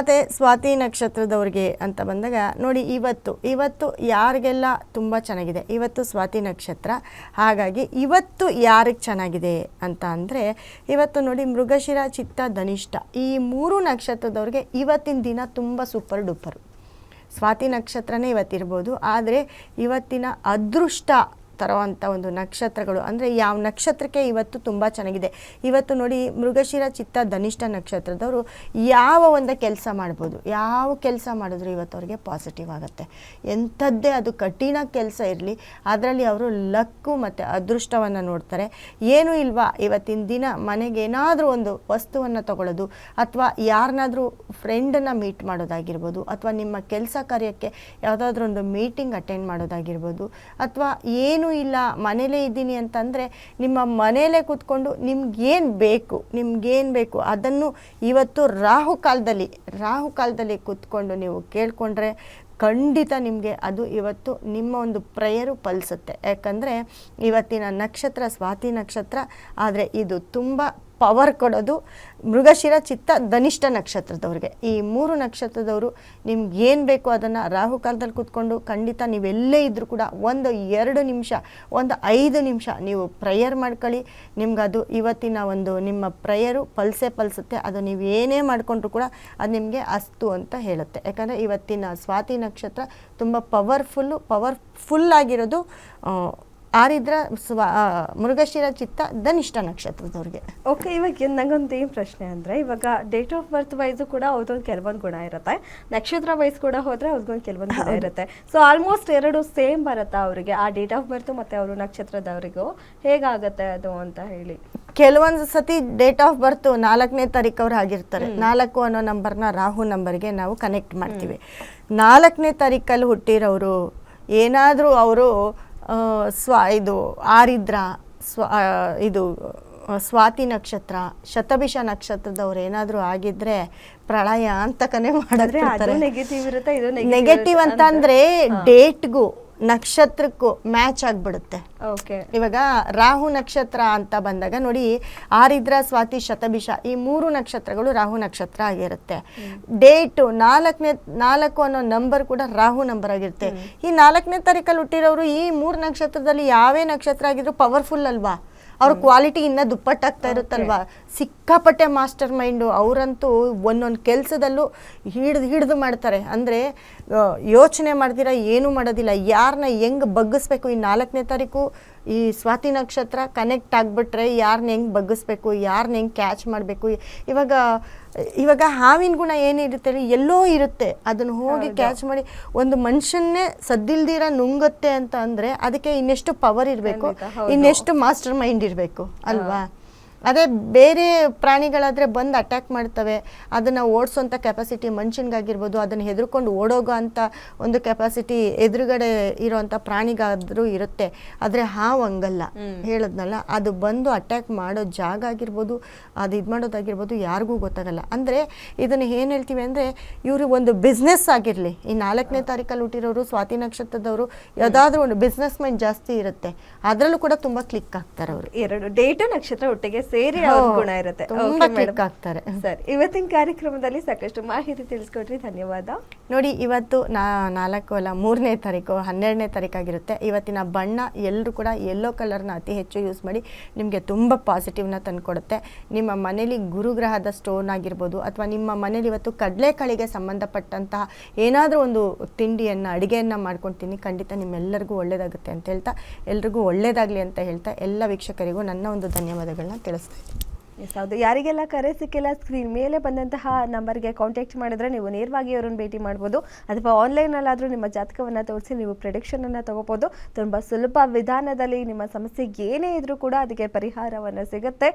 ಮತ್ತು ಸ್ವಾತಿ ನಕ್ಷತ್ರದವ್ರಿಗೆ ಅಂತ ಬಂದಾಗ ನೋಡಿ ಇವತ್ತು ಇವತ್ತು ಯಾರಿಗೆಲ್ಲ ತುಂಬ ಚೆನ್ನಾಗಿದೆ? ಇವತ್ತು ಸ್ವಾತಿ ನಕ್ಷತ್ರ. ಹಾಗಾಗಿ ಇವತ್ತು ಯಾರಿಗೆ ಚೆನ್ನಾಗಿದೆ ಅಂತ ಅಂದರೆ, ಇವತ್ತು ನೋಡಿ ಮೃಗಶಿರ, ಚಿತ್ತ, ಧನಿಷ್ಠ ಈ ಮೂರು ನಕ್ಷತ್ರದವ್ರಿಗೆ ಇವತ್ತಿನ ದಿನ ತುಂಬ ಸೂಪರ್ ಡೂಪರು ಸ್ವಾತಿ ನಕ್ಷತ್ರನೇ ಇವತ್ತಿರ್ಬೋದು, ಆದರೆ ಇವತ್ತಿನ ಅದೃಷ್ಟ ತರುವಂಥ ಒಂದು ನಕ್ಷತ್ರಗಳು. ಅಂದರೆ ಯಾವ ನಕ್ಷತ್ರಕ್ಕೆ ಇವತ್ತು ತುಂಬ ಚೆನ್ನಾಗಿದೆ. ಇವತ್ತು ನೋಡಿ ಮೃಗಶಿರ, ಚಿತ್ತ, ಧನಿಷ್ಠ ನಕ್ಷತ್ರದವರು ಯಾವ ಒಂದು ಕೆಲಸ ಮಾಡ್ಬೋದು, ಯಾವ ಕೆಲಸ ಮಾಡಿದ್ರು ಇವತ್ತು ಅವ್ರಿಗೆ ಪಾಸಿಟಿವ್ ಆಗುತ್ತೆ. ಎಂಥದ್ದೇ ಅದು ಕಠಿಣ ಕೆಲಸ ಇರಲಿ, ಅದರಲ್ಲಿ ಅವರು ಲಕ್ಕು ಮತ್ತು ಅದೃಷ್ಟವನ್ನು ನೋಡ್ತಾರೆ. ಏನೂ ಇಲ್ವಾ, ಇವತ್ತಿನ ದಿನ ಮನೆಗೆ ಏನಾದರೂ ಒಂದು ವಸ್ತುವನ್ನು ತಗೊಳ್ಳೋದು ಅಥವಾ ಯಾರನ್ನಾದರೂ ಫ್ರೆಂಡನ್ನು ಮೀಟ್ ಮಾಡೋದಾಗಿರ್ಬೋದು, ಅಥವಾ ನಿಮ್ಮ ಕೆಲಸ ಕಾರ್ಯಕ್ಕೆ ಯಾವುದಾದ್ರೂ ಒಂದು ಮೀಟಿಂಗ್ ಅಟೆಂಡ್ ಮಾಡೋದಾಗಿರ್ಬೋದು, ಅಥವಾ ಏನೂ ಇಲ್ಲ, ಮನೇಲೇ ಇದ್ದೀನಿ ಅಂತಂದರೆ ನಿಮ್ಮ ಮನೇಲೇ ಕೂತ್ಕೊಂಡು ನಿಮ್ಗೇನು ಬೇಕು ನಿಮ್ಗೇನು ಬೇಕು ಅದನ್ನು ಇವತ್ತು ರಾಹು ಕಾಲದಲ್ಲಿ ರಾಹು ಕಾಲದಲ್ಲಿ ಕೂತ್ಕೊಂಡು ನೀವು ಕೇಳಿಕೊಂಡ್ರೆ ಖಂಡಿತ ನಿಮಗೆ ಅದು ಇವತ್ತು ನಿಮ್ಮ ಒಂದು ಪ್ರೇಯರು ಫಲಿಸುತ್ತೆ ಯಾಕಂದರೆ ಇವತ್ತಿನ ನಕ್ಷತ್ರ, ಸ್ವಾತಿ ನಕ್ಷತ್ರ, ಆದರೆ ಇದು ತುಂಬ ಪವರ್ ಕೊಡೋದು ಮೃಗಶಿರ ಚಿತ್ತ ಧನಿಷ್ಠ ನಕ್ಷತ್ರದವ್ರಿಗೆ. ಈ ಮೂರು ನಕ್ಷತ್ರದವರು ನಿಮ್ಗೆ ಏನು ಬೇಕೋ ಅದನ್ನು ರಾಹು ಕಾಲದಲ್ಲಿ ಕೂತ್ಕೊಂಡು ಖಂಡಿತ ನೀವೆಲ್ಲೇ ಇದ್ದರೂ ಕೂಡ ಒಂದು ಎರಡು ನಿಮಿಷ, ಒಂದು ಐದು ನಿಮಿಷ ನೀವು ಪ್ರೇಯರ್ ಮಾಡ್ಕೊಳ್ಳಿ. ಅದು ಇವತ್ತಿನ ಒಂದು ನಿಮ್ಮ ಪ್ರೇಯರು ಪಲ್ಸೆ ಪಲ್ಸುತ್ತೆ. ಅದು ನೀವು ಏನೇ ಮಾಡಿಕೊಂಡ್ರು ಕೂಡ ಅದು ನಿಮಗೆ ಅಸ್ತು ಅಂತ ಹೇಳುತ್ತೆ. ಯಾಕಂದರೆ ಇವತ್ತಿನ ಸ್ವಾತಿ ನಕ್ಷತ್ರ ತುಂಬ ಪವರ್ಫುಲ್ಲು ಪವರ್ಫುಲ್ ಆಗಿರೋದು ಆರಿದ್ರ ಸ್ವ ಮೃಗಶಿರ ಚಿತ್ತ ಧನಿಷ್ಠ ನಕ್ಷತ್ರದವ್ರಿಗೆ. ಓಕೆ ಇವಾಗ ನಂಗೊಂದು ಏನು ಪ್ರಶ್ನೆ ಅಂದರೆ ಇವಾಗ ಡೇಟ್ ಆಫ್ ಬರ್ತ್ ವೈಸು ಕೂಡ ಅವ್ರದ್ದೊಂದು ಕೆಲವೊಂದು ಗುಣ ಇರುತ್ತೆ. ನಕ್ಷತ್ರ ವೈಸ್ ಕೂಡ ಹೋದರೆ ಅವ್ರಿಗೊಂದು ಕೆಲವೊಂದು ಗುಣ ಇರುತ್ತೆ. ಸೊ ಆಲ್ಮೋಸ್ಟ್ ಎರಡು ಸೇಮ್ ಬರುತ್ತಾ ಅವರಿಗೆ ಆ ಡೇಟ್ ಆಫ್ ಬರ್ತ್ ಮತ್ತು ಅವರು ನಕ್ಷತ್ರದವರಿಗೂ. ಹೇಗಾಗತ್ತೆ ಅದು ಅಂತ ಹೇಳಿ. ಕೆಲವೊಂದು ಸತಿ ಡೇಟ್ ಆಫ್ ಬರ್ತ್ ನಾಲ್ಕನೇ ತಾರೀಕು ಅವ್ರು ಆಗಿರ್ತಾರೆ ನಾಲ್ಕು ಅನ್ನೋ ನಂಬರ್ನ ರಾಹು ನಂಬರ್ಗೆ ನಾವು ಕನೆಕ್ಟ್ ಮಾಡ್ತೀವಿ. ನಾಲ್ಕನೇ ತಾರೀಕಲ್ಲಿ ಹುಟ್ಟಿರೋರು ಏನಾದರೂ ಅವರು ಸ್ವ ಇದು ಆರಿದ್ರ ಸ್ವ ಇದು ಸ್ವಾತಿ ನಕ್ಷತ್ರ ಶತಭಿಷ ನಕ್ಷತ್ರದವ್ರು ಏನಾದರೂ ಆಗಿದ್ರೆ ಪ್ರಳಯ ಅಂತಕನೇ ಮಾಡಿದ್ರೆ ನೆಗೆಟಿವ್ ಇರುತ್ತೆ ನೆಗೆಟಿವ್ ಅಂತಂದ್ರೆ ಡೇಟ್ಗೂ ನಕ್ಷತ್ರಕ್ಕೂ ಮ್ಯಾಚ್ ಆಗ್ಬಿಡುತ್ತೆ. ಓಕೆ. ಇವಾಗ ರಾಹು ನಕ್ಷತ್ರ ಅಂತ ಬಂದಾಗ ನೋಡಿ ಆರಿದ್ರ ಸ್ವಾತಿ ಶತಭಿಷ ಈ ಮೂರು ನಕ್ಷತ್ರಗಳು ರಾಹು ನಕ್ಷತ್ರ ಆಗಿರುತ್ತೆ. ಡೇಟು ನಾಲ್ಕನೇ ನಾಲ್ಕು ಅನ್ನೋ ನಂಬರ್ ಕೂಡ ರಾಹು ನಂಬರ್ ಆಗಿರುತ್ತೆ. ಈ ನಾಲ್ಕನೇ ತಾರೀಕಲ್ಲಿ ಹುಟ್ಟಿರೋರು ಈ ಮೂರು ನಕ್ಷತ್ರದಲ್ಲಿ ಯಾವೇ ನಕ್ಷತ್ರ ಆಗಿದ್ರು ಪವರ್ಫುಲ್ ಅಲ್ವಾ? ಅವ್ರ ಕ್ವಾಲಿಟಿ ಇನ್ನೂ ದುಪ್ಪಟ್ಟಾಗ್ತಾ ಇರುತ್ತಲ್ವಾ? ಸಿಕ್ಕಾಪಟ್ಟೆ ಮಾಸ್ಟರ್ ಮೈಂಡು ಅವರಂತೂ ಒಂದೊಂದು ಕೆಲಸದಲ್ಲೂ ಹಿಡ್ದು ಹಿಡಿದು ಮಾಡ್ತಾರೆ. ಅಂದರೆ ಯೋಚನೆ ಮಾಡ್ತೀರಾ ಏನೂ ಮಾಡೋದಿಲ್ಲ. ಯಾರನ್ನ ಹೆಂಗೆ ಬಗ್ಗಿಸ್ಬೇಕು ಈ ನಾಲ್ಕನೇ ತಾರೀಕು? ಈ ಸ್ವಾತಿ ನಕ್ಷತ್ರ ಕನೆಕ್ಟ್ ಆಗಿಬಿಟ್ರೆ ಯಾರನ್ನ ಹೆಂಗೆ ಬಗ್ಗಿಸ್ಬೇಕು? ಯಾರನ್ನ ಹೆಂಗೆ ಕ್ಯಾಚ್ ಮಾಡಬೇಕು? ಇವಾಗ ಇವಾಗ ಹಾವಿನ ಗುಣ ಏನಿರುತ್ತೆ ಎಲ್ಲೋ ಇರುತ್ತೆ. ಅದನ್ನು ಹೋಗಿ ಕ್ಯಾಚ್ ಮಾಡಿ ಒಂದು ಮನುಷ್ಯನ್ನೇ ಸದ್ದಿಲ್ದಿರ ನುಂಗುತ್ತೆ ಅಂತ ಅಂದರೆ ಅದಕ್ಕೆ ಇನ್ನೆಷ್ಟು ಪವರ್ ಇರಬೇಕು. ಇನ್ನೆಷ್ಟು ಮಾಸ್ಟರ್ ಮೈಂಡ್ ಇರಬೇಕು. ಅಲ್ವಾ? ಅದೇ ಬೇರೆ ಪ್ರಾಣಿಗಳಾದರೆ ಬಂದು ಅಟ್ಯಾಕ್ ಮಾಡ್ತವೆ. ಅದನ್ನು ಓಡಿಸೋಂಥ ಕೆಪಾಸಿಟಿ ಮನುಷ್ಯನಿಗಾಗಿರ್ಬೋದು ಅದನ್ನು ಹೆದರ್ಕೊಂಡು ಓಡೋಗೋ ಅಂಥ ಒಂದು ಕೆಪಾಸಿಟಿ ಎದುರುಗಡೆ ಇರೋವಂಥ ಪ್ರಾಣಿಗಾದರೂ ಇರುತ್ತೆ. ಆದರೆ ಹಾವು ಹಂಗಲ್ಲ. ಹೇಳದ್ನಲ್ಲ ಅದು ಬಂದು ಅಟ್ಯಾಕ್ ಮಾಡೋ ಜಾಗ ಆಗಿರ್ಬೋದು ಅದು ಇದು ಮಾಡೋದಾಗಿರ್ಬೋದು ಯಾರಿಗೂ ಗೊತ್ತಾಗಲ್ಲ. ಅಂದರೆ ಇದನ್ನು ಏನು ಹೇಳ್ತೀವಿ ಅಂದರೆ ಇವರು ಒಂದು ಬಿಸ್ನೆಸ್ ಆಗಿರಲಿ. ಈ ನಾಲ್ಕನೇ ತಾರೀಕಲ್ಲಿ ಹುಟ್ಟಿರೋರು ಸ್ವಾತಿ ನಕ್ಷತ್ರದವರು ಯಾವುದಾದ್ರೂ ಒಂದು ಬಿಸ್ನೆಸ್ ಮೈಂಡ್ ಜಾಸ್ತಿ ಇರುತ್ತೆ. ಅದರಲ್ಲೂ ಕೂಡ ತುಂಬ ಕ್ಲಿಕ್ ಆಗ್ತಾರೆ ಅವರು ಎರಡು ಡೇಟ್ ನಕ್ಷತ್ರ ಒಟ್ಟಿಗೆ ಸೇರಿ ಅವ್ರ ಗುಣ ಇರುತ್ತೆ. ತುಂಬಾ madam. ಆಗ್ತಾರೆ. ಸರಿ ಇವತ್ತಿನ ಕಾರ್ಯಕ್ರಮದಲ್ಲಿ ಸಾಕಷ್ಟು ಮಾಹಿತಿ ತಿಳಿಸ್ಕೊಟ್ರಿ. ಧನ್ಯವಾದ. ನೋಡಿ ಇವತ್ತು ನಾ ನಾಲ್ಕು ಅಲ್ಲ ಮೂರನೇ ತಾರೀಕು ಹನ್ನೆರಡನೇ ತಾರೀಕಾಗಿರುತ್ತೆ. ಇವತ್ತಿನ ಬಣ್ಣ ಎಲ್ಲರೂ ಕೂಡ ಯೆಲ್ಲೋ ಕಲರ್ನ ಅತಿ ಹೆಚ್ಚು ಯೂಸ್ ಮಾಡಿ ನಿಮಗೆ ತುಂಬ ಪಾಸಿಟಿವ್ನ ತಂದುಕೊಡುತ್ತೆ. ನಿಮ್ಮ ಮನೇಲಿ ಗುರುಗ್ರಹದ ಸ್ಟೋನ್ ಆಗಿರ್ಬೋದು ಅಥವಾ ನಿಮ್ಮ ಮನೇಲಿ ಇವತ್ತು ಕಡಲೆಕಾಳಿಗೆ ಸಂಬಂಧಪಟ್ಟಂತಹ ಏನಾದರೂ ಒಂದು ತಿಂಡಿಯನ್ನು ಅಡುಗೆಯನ್ನು ಮಾಡ್ಕೊತೀನಿ ಖಂಡಿತ ನಿಮ್ಮೆಲ್ಲರಿಗೂ ಒಳ್ಳೆಯದಾಗುತ್ತೆ ಅಂತ ಹೇಳ್ತಾ ಎಲ್ರಿಗೂ ಒಳ್ಳೆಯದಾಗಲಿ ಅಂತ ಹೇಳ್ತಾ ಎಲ್ಲ ವೀಕ್ಷಕರಿಗೂ ನನ್ನ ಒಂದು ಧನ್ಯವಾದಗಳನ್ನ ತಿಳಿಸ್ತಾ ಇದ್ದೀನಿ ಎಸ್ ಹೌದು. ಯಾರಿಗೆಲ್ಲ ಕರೆ ಸಿಕ್ಕಿಲ್ಲ ಸ್ಕ್ರೀನ್ ಮೇಲೆ ಬಂದಂತಹ ನಂಬರ್ಗೆ ಕಾಂಟ್ಯಾಕ್ಟ್ ಮಾಡಿದ್ರೆ ನೀವು ನೇರವಾಗಿ ಅವರನ್ನು ಭೇಟಿ ಮಾಡ್ಬೋದು. ಅಥವಾ ಆನ್ಲೈನಲ್ಲಾದರೂ ನಿಮ್ಮ ಜಾತಕವನ್ನು ತೋರಿಸಿ, ನೀವು ಪ್ರಿಡಿಕ್ಷನನ್ನು ತೊಗೋಬೋದು. ತುಂಬ ಸುಲಭ ವಿಧಾನದಲ್ಲಿ ನಿಮ್ಮ ಸಮಸ್ಯೆ ಏನೇ ಇದ್ರೂ ಕೂಡ ಅದಕ್ಕೆ ಪರಿಹಾರವನ್ನು ಸಿಗುತ್ತೆ.